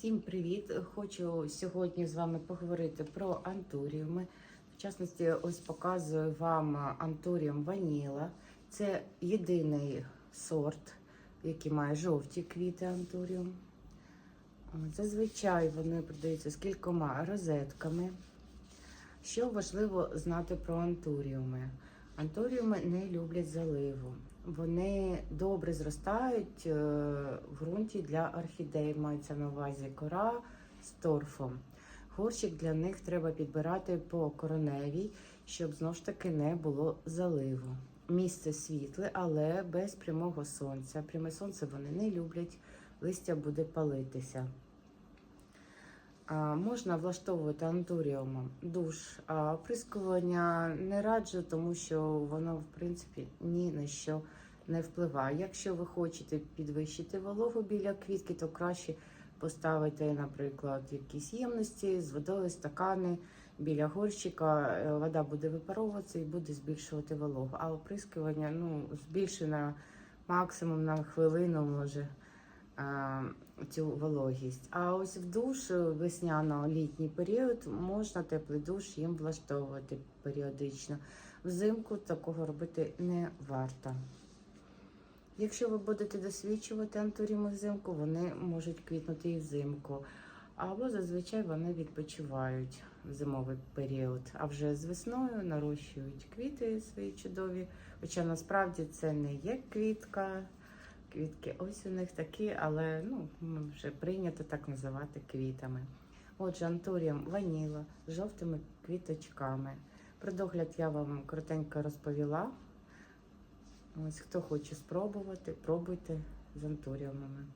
Всім привіт! Хочу сьогодні з вами поговорити про антуріуми. В частності, ось показую вам антуріум ваніла. Це єдиний сорт, який має жовті квіти антуріум. Зазвичай вони продаються з кількома розетками. Що важливо знати про антуріуми? Антуріуми не люблять заливу. Вони добре зростають е, в ґрунті для орхідей. Мається на увазі кора з торфом. Горщик для них треба підбирати по короневій, щоб знову ж таки не було заливу. Місце світле, але без прямого сонця. Пряме сонце вони не люблять, листя буде палитися. Можна влаштовувати антуріумом душ, а оприскування не раджу, тому що воно, в принципі, ні на що не впливає. Якщо ви хочете підвищити вологу біля квітки, то краще поставити, наприклад, якісь ємності з водою, стакани біля горщика. Е, Вода буде випаровуватися і буде збільшувати вологу. А оприскування ну, збільшує на максимум на хвилину може цю вологість. А ось в душ е, весняно-літній період можна теплий душ їм влаштовувати періодично. Взимку такого робити не варто. Якщо ви будете досвідчувати антуріми взимку, вони можуть квітнути і взимку. Або зазвичай вони відпочивають в зимовий період. А вже з весною нарощують квіти свої чудові. Хоча насправді це не є квітка. Квітки ось у них такі, але ну, вже прийнято так називати квітами. Отже, антуріум ваніла з жовтими квіточками. Про догляд я вам коротенько розповіла. Ось хто хоче спробувати, пробуйте з антуріумами.